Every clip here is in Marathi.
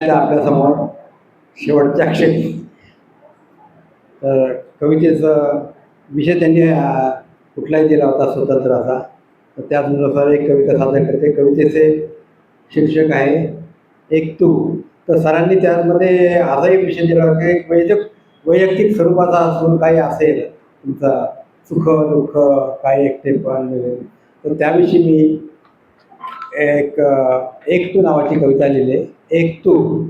आपल्यासमोर शेवटच्या क्षणी. तर कवितेचा विषय त्यांनी कुठलाही दिला होता स्वतंत्र असा तर त्याचनुसार एक कविता सादर करते. कवितेचे शीर्षक आहे एक तू. तर सरांनी त्यामध्ये असाही विषय दिला की वैयक्तिक वैयक्तिक स्वरूपाचा असून काही असेल तुमचा सुख दुःख काय एकटेपण तर त्याविषयी मी एक एक तू नावाची कविता लिहिली. आहे. एक तू.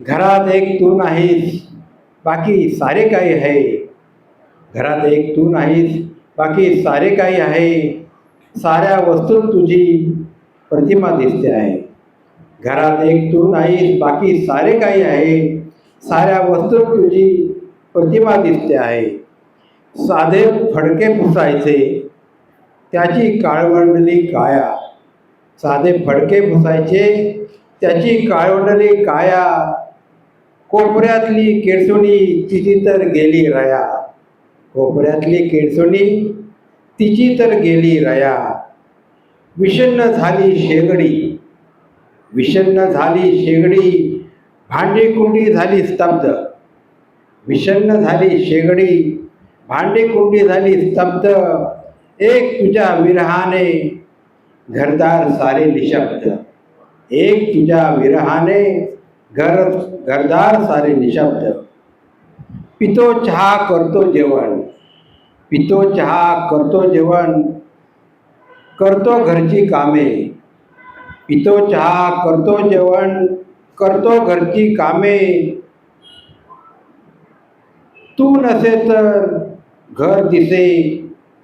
घरात एक तू नाहीस बाकी सारे काही आहे. घरात एक तू नाहीस बाकी सारे काही आहे. साऱ्या वस्तूत तुझी प्रतिमा दिसते आहे. घरात एक तू नाहीस बाकी सारे काही आहे. साऱ्या वस्तूत तुझी प्रतिमा दिसते आहे. साधे फडके पुसायचे त्याची काळवंडली काया. साधे फडके पुसायचे त्याची काळवंडली काया कोपऱ्यातली केळसुणी तिची तर गेली रया. कोपऱ्यातली केळसुणी तिची तर गेली रया. विषन्न झाली शेगडी विषन्न झाली शेगडी भांडी कुंडी झाली स्तब्ध. विषन्न झाली शेगडी भांडी कुंडी झाली स्तब्ध. एक तुझ्या विरहाने घरदार सारे निशब्द. एक तुझ्या विरहाने घर घरदार सारे निशब्द. पितो चहा करतो जेवण. पितो चहा करतो जेवण. करतो घरची कामे. पितो चहा करतो जेवण. करतो घरची कामे. तू नसे तर घर दिसे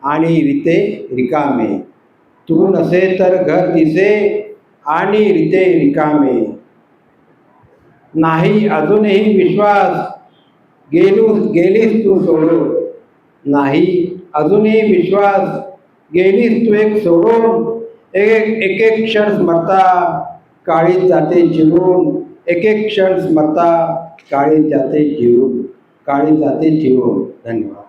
आणि रिते रिकामे. तू नसे तर घर दिसे आणि रिते रिकामे. नाही अजूनही विश्वास गेलू गेलीस तू सोडून. नाही अजूनही विश्वास गेलीस तू एक सोडून. एक एक एक क्षण स्मरता काळीत जाते जिरून एक एक क्षण स्मरता काळीत जाते जिरून काळीत जाते जिरून धन्यवाद.